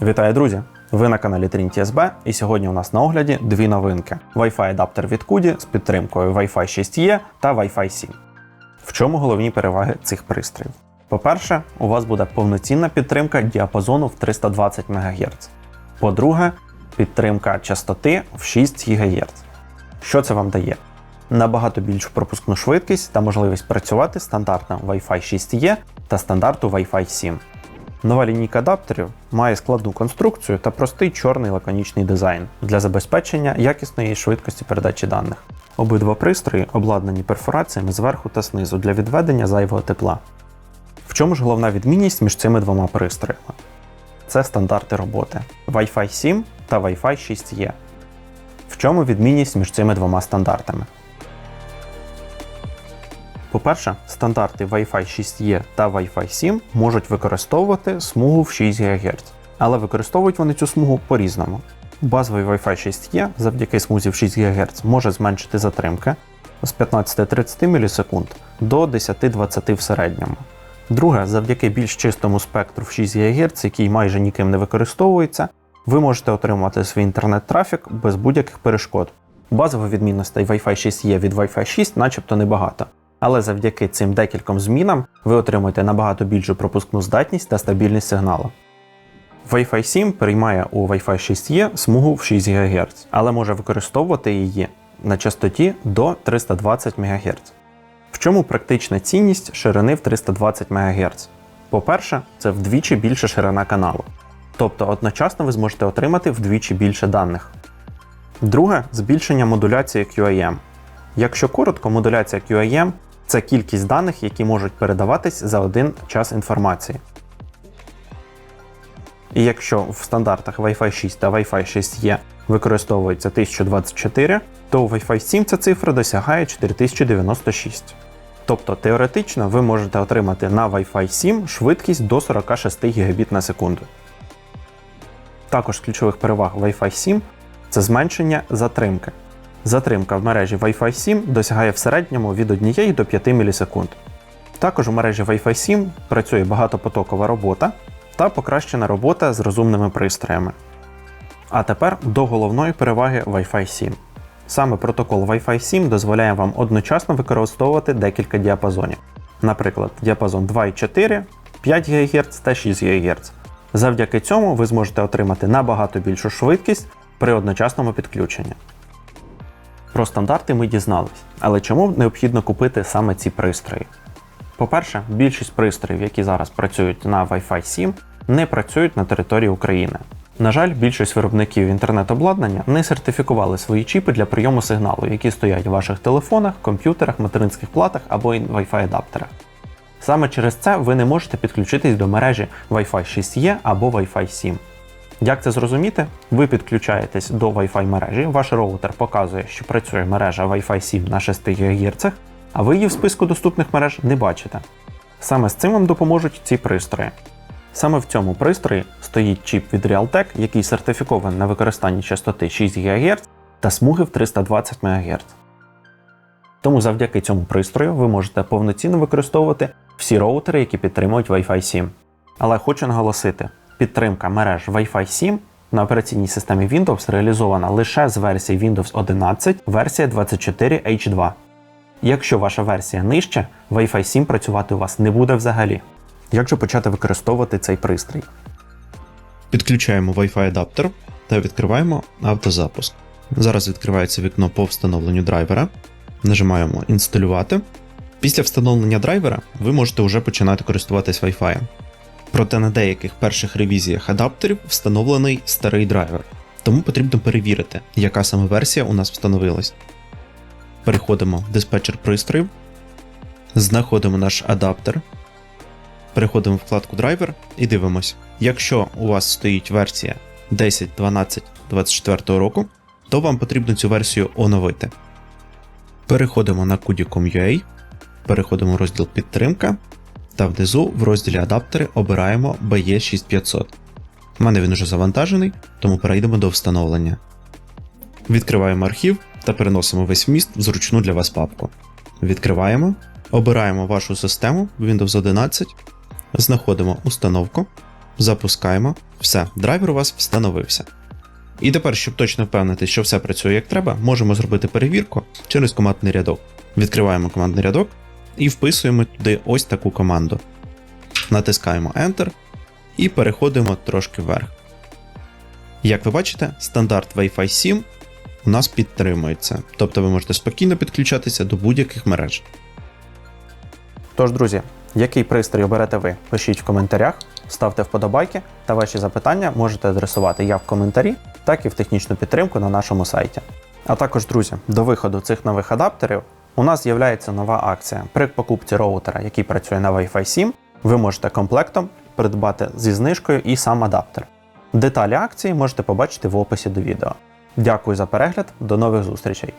Вітаю, друзі! Ви на каналі Trinity SB, і сьогодні у нас на огляді дві новинки: Wi-Fi адаптер від Kudi з підтримкою Wi-Fi 6E та Wi-Fi 7. В чому головні переваги цих пристроїв? По-перше, у вас буде повноцінна підтримка діапазону в 320 МГц. По-друге, підтримка частоти в 6 ГГц. Що це вам дає? Набагато більшу пропускну швидкість та можливість працювати стандартно Wi-Fi 6E та стандарту Wi-Fi 7. Нова лінійка адаптерів має складну конструкцію та простий чорний лаконічний дизайн для забезпечення якісної швидкості передачі даних. Обидва пристрої обладнані перфораціями зверху та знизу для відведення зайвого тепла. В чому ж головна відмінність між цими двома пристроями? Це стандарти роботи Wi-Fi 7 та Wi-Fi 6E. В чому відмінність між цими двома стандартами? По-перше, стандарти Wi-Fi 6E та Wi-Fi 7 можуть використовувати смугу в 6 ГГц, але використовують вони цю смугу по-різному. Базовий Wi-Fi 6E завдяки смузі в 6 ГГц може зменшити затримки з 15-30 мілісекунд до 10-20 в середньому. Друге, завдяки більш чистому спектру в 6 ГГц, який майже ніким не використовується, ви можете отримати свій інтернет-трафік без будь-яких перешкод. Базових відмінностей Wi-Fi 6E від Wi-Fi 6 начебто небагато але завдяки цим декільком змінам ви отримуєте набагато більшу пропускну здатність та стабільність сигналу. Wi-Fi 7 приймає у Wi-Fi 6E смугу в 6 ГГц, але може використовувати її на частоті до 320 МГц. В чому практична цінність ширини в 320 МГц? По-перше, це вдвічі більша ширина каналу. Тобто одночасно ви зможете отримати вдвічі більше даних. Друге збільшення модуляції QAM. Якщо коротко, модуляція QAM це кількість даних, які можуть передаватись за один час інформації. І якщо в стандартах Wi-Fi 6 та Wi-Fi 6E використовується 1024, то у Wi-Fi 7 ця цифра досягає 4096. Тобто теоретично ви можете отримати на Wi-Fi 7 швидкість до 46 Гбіт на секунду. Також з ключових переваг Wi-Fi 7 це зменшення затримки. Затримка в мережі Wi-Fi 7 досягає в середньому від 1 до 5 мілісекунд. Також у мережі Wi-Fi 7 працює багатопотокова робота та покращена робота з розумними пристроями. А тепер до головної переваги Wi-Fi 7. Саме протокол Wi-Fi 7 дозволяє вам одночасно використовувати декілька діапазонів, наприклад, діапазон 2,4, 5 ГГц та 6 ГГц. Завдяки цьому ви зможете отримати набагато більшу швидкість при одночасному підключенні. Про стандарти ми дізнались, але чому необхідно купити саме ці пристрої? По-перше, більшість пристроїв, які зараз працюють на Wi-Fi 7, не працюють на території України. На жаль, більшість виробників інтернет-обладнання не сертифікували свої чіпи для прийому сигналу, які стоять у ваших телефонах, комп'ютерах, материнських платах або Wi-Fi адаптерах. Саме через це ви не можете підключитись до мережі Wi-Fi 6E або Wi-Fi 7. Як це зрозуміти? Ви підключаєтесь до Wi-Fi мережі, ваш роутер показує, що працює мережа Wi-Fi 7 на 6 ГГц, а ви її в списку доступних мереж не бачите. Саме з цим вам допоможуть ці пристрої. Саме в цьому пристрої стоїть чіп від Realtek, який сертифікований на використанні частоти 6 ГГц та смуги в 320 МГц. Тому завдяки цьому пристрою ви можете повноцінно використовувати всі роутери, які підтримують Wi-Fi 7. Але хочу наголосити, підтримка мереж Wi-Fi 7 на операційній системі Windows реалізована лише з версії Windows 11, версія 24H2. Якщо ваша версія нижча, Wi-Fi 7 працювати у вас не буде взагалі. Як же почати використовувати цей пристрій? Підключаємо Wi-Fi адаптер та відкриваємо автозапуск. Зараз відкривається вікно по встановленню драйвера. Нажимаємо інсталювати. Після встановлення драйвера ви можете вже починати користуватись Wi-Fi. Проте на деяких перших ревізіях адаптерів встановлений старий драйвер, тому потрібно перевірити, яка саме версія у нас встановилась. Переходимо в диспетчер пристроїв, знаходимо наш адаптер, переходимо в вкладку драйвер і дивимось. Якщо у вас стоїть версія 10, 12, 24 року, то вам потрібно цю версію оновити. Переходимо на kudi.com.ua, переходимо в розділ підтримка та внизу в розділі адаптери обираємо BE6500. У мене він вже завантажений, тому перейдемо до встановлення. Відкриваємо архів та переносимо весь вміст в зручну для вас папку. Відкриваємо, обираємо вашу систему Windows 11, знаходимо установку, запускаємо. Все, драйвер у вас встановився. І тепер, щоб точно впевнити, що все працює як треба, можемо зробити перевірку через командний рядок. Відкриваємо командний рядок і вписуємо туди ось таку команду. Натискаємо Enter і переходимо трошки вверх. Як ви бачите, стандарт Wi-Fi 7 у нас підтримується, тобто ви можете спокійно підключатися до будь-яких мереж. Тож, друзі, який пристрій оберете ви? Пишіть в коментарях, ставте вподобайки та ваші запитання можете адресувати як в коментарі, так і в технічну підтримку на нашому сайті. А також, друзі, до виходу цих нових адаптерів у нас з'являється нова акція. При покупці роутера, який працює на Wi-Fi 7, ви можете комплектом придбати зі знижкою і сам адаптер. Деталі акції можете побачити в описі до відео. Дякую за перегляд, до нових зустрічей!